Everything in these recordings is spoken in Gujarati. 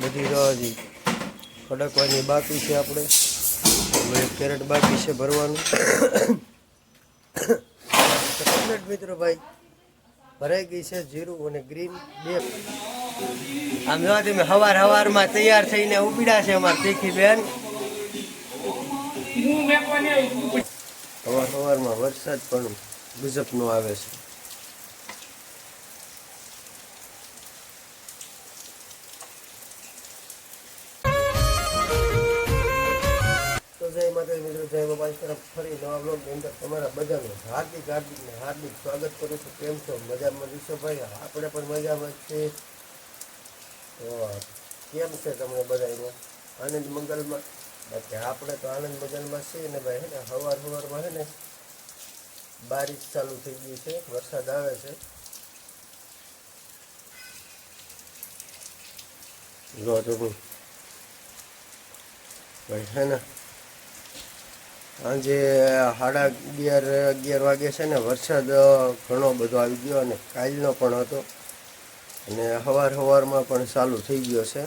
બધી રાહ ખડકવાની બાકી છે આપણે. એક કેરેટ બાકી છે ભરવાનું. કમ્પ્લેટ મિત્રો ભાઈ. ભરાઈ ગઈ છે જીરું અને ગ્રીન બે. આમ જોવા તમે હવાર હવારમાં તૈયાર થઈને ઉપડ્યા છે અમારા તીખી બેન. હવાર હવારમાં વરસાદ પણ ગુજબનો આવે છે. મિત્રો, જય બાબા તરફ ફરી નવા બ્લોગની અંદર તમારા બધાનું હાર્દિક હાર્દિક ને હાર્દિક સ્વાગત કરું છું. કેમ છો? મજામાં વિશ્વભાઈ ભાઈ આપણે પણ મજામાં છે કેમ છે તમને બધાને આનંદ મંગલમાં? બાકી આપણે તો આનંદ મંગલમાં છીએ ને ભાઈ ને? હવાર હવારમાં, હે ને? બારીશ ચાલુ થઈ ગઈ છે. વરસાદ આવે છે. જો ભાઈ, હે ને? સાંજે સાડા અગિયાર અગિયાર વાગે છે ને વરસાદ ઘણો બધો આવી ગયો અને કાલનો પણ હતો. અને સવાર સવારમાં પણ ચાલુ થઈ ગયો છે.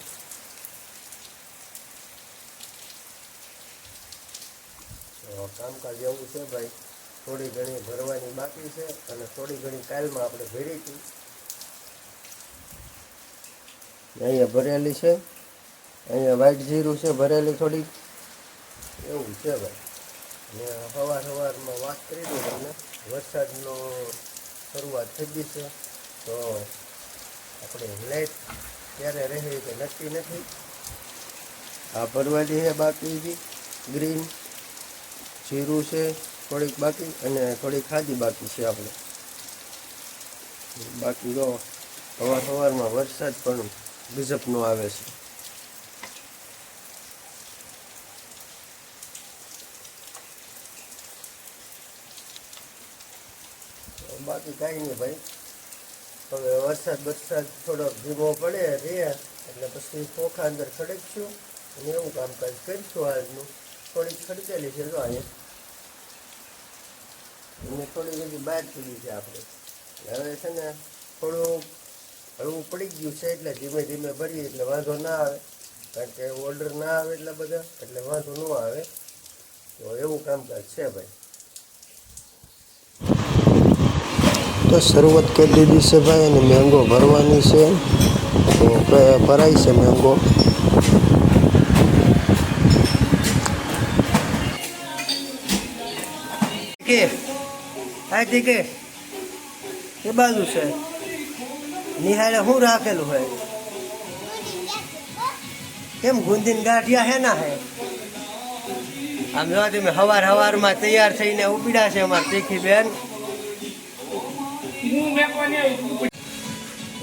કામકાજ એવું છે ભાઈ, થોડી ઘણી ભરવાની બાકી છે અને થોડી ઘણી કાલમાં આપણે ભરી હતી અહીંયા ભરેલી છે. અહીંયા વ્હાઈટ જીરું છે ભરેલી થોડી એવું છે ભાઈ. ને સવાર સવારમાં વાત કરી દઉં તમને. વરસાદનો શરૂઆત થઈ ગઈ છે. તો આપણે લાઈટ ક્યારે રહે કે નક્કી નથી. આ ભરવાની છે બાકી ગ્રીન જીરું છે, થોડીક બાકી અને થોડીક ખાદી બાકી છે આપણે. બાકી જો સવાર સવારમાં વરસાદ પણ ગજબનો આવે છે. બાકી કાંઈ નહીં ભાઈ. હવે વરસાદ વરસાદ થોડોક ધીમો પડે રહ્યા એટલે પછી ખોખા અંદર ખડકશું અને એવું કામકાજ કરીશું આજનું થોડીક ખડકેલી છે જો અહીંયા અને થોડી બધી બહાર પડી છે આપણે. હવે છે ને થોડું હળવું પડી ગયું છે, એટલે ધીમે ધીમે ભરીએ, એટલે વાંધો ના આવે. કારણ કે ઓર્ડર ના આવે એટલા બધા, એટલે વાંધો ન આવે. તો એવું કામકાજ છે ભાઈ. તો શરૂઆત કરી દીધી છે ભાઈ અને મેંગો ભરવાની છે. તો ભરાય છે મેંગો કે? એ બાજુ છે. નિહાળે શું રાખેલું હોય? કેમ ગુંદીન ગાંઠિયા હે ના હે? આમ જોવા તમે હવાર હવારમાં તૈયાર થઈને ઉપડ્યા છે અમારા તીખી બેન.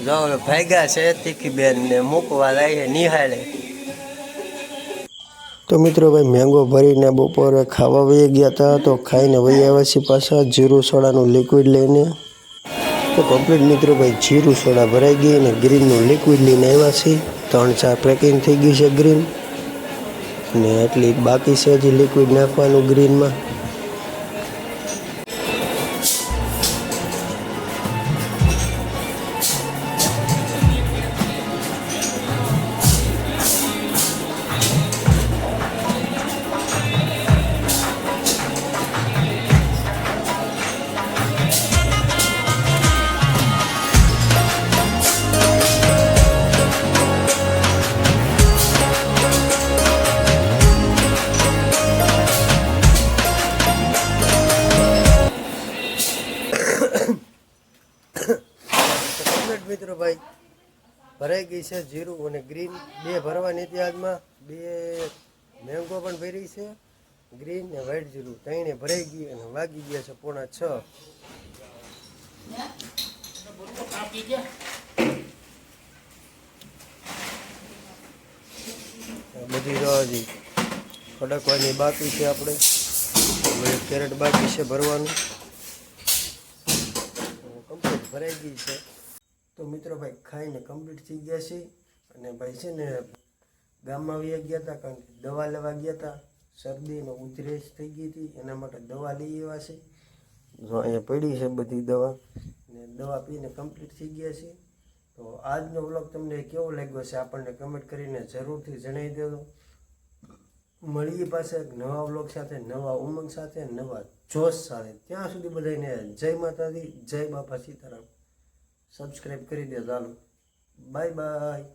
જો ભાગ્યા છે તીખી બેન ને મૂકવા લાગે નિહાળે. તો મિત્રો ભાઈ મેંગો ભરીને બપોરે ખાવા વહી ગયા હતા તો ખાઈને વહી આવ્યા છીએ પાછા જીરું સોડાનું લિક્વિડ લઈને. તો કમ્પ્લીટ મિત્રો ભાઈ જીરું સોડા ભરાઈ ગઈ અને ગ્રીનનું લિક્વિડ લઈને આવ્યા છીએ. ત્રણ ચાર પેકિંગ થઈ ગયું છે ગ્રીન ને એટલી બાકી છે હજી લિક્વિડ નાખવાનું ગ્રીનમાં ભાઈ, ભરાઈ ગઈ છે જીરું અને ગ્રીન. બે ભરવાની હતી આજમાં. બે મેંગો પણ ભરી છે. ગ્રીન ને વ્હાઈટ જીરું. ત્રણે ભરાઈ ગઈ અને વાગી ગયા છે પોણા છ. બધી રાહ હજી ખડકવાની બાકી છે આપણે. કેરેટ બાકી છે ભરવાનું. કમ્પ્લીટ ભરાઈ ગઈ છે. તો મિત્રો ભાઈ ખાઈને કમ્પ્લીટ થઈ ગયા છે. અને ભાઈ છે ને ગામમાં વ્યા ગયા હતા કારણ કે દવા લેવા ગયા હતા. શરદીનો ઉધરેસ થઈ ગઈ હતી. એના માટે દવા લઈ આવ્યા છે. જો અહીંયા પડી છે બધી દવા. ને દવા પીને કમ્પ્લીટ થઈ ગયા છે. તો આજનો વ્લોગ તમને કેવો લાગ્યો છે આપણને કમેન્ટ કરીને જરૂરથી જણાવી દેજો. મળીએ પાસે નવા વ્લોગ સાથે, નવા ઉમંગ સાથે, નવા જોશ સાથે. ત્યાં સુધી બધાને જય માતાજી, જય બાપા સીતારામ. સબસ્ક્રાઈબ કરી દે ચાલો. Bye bye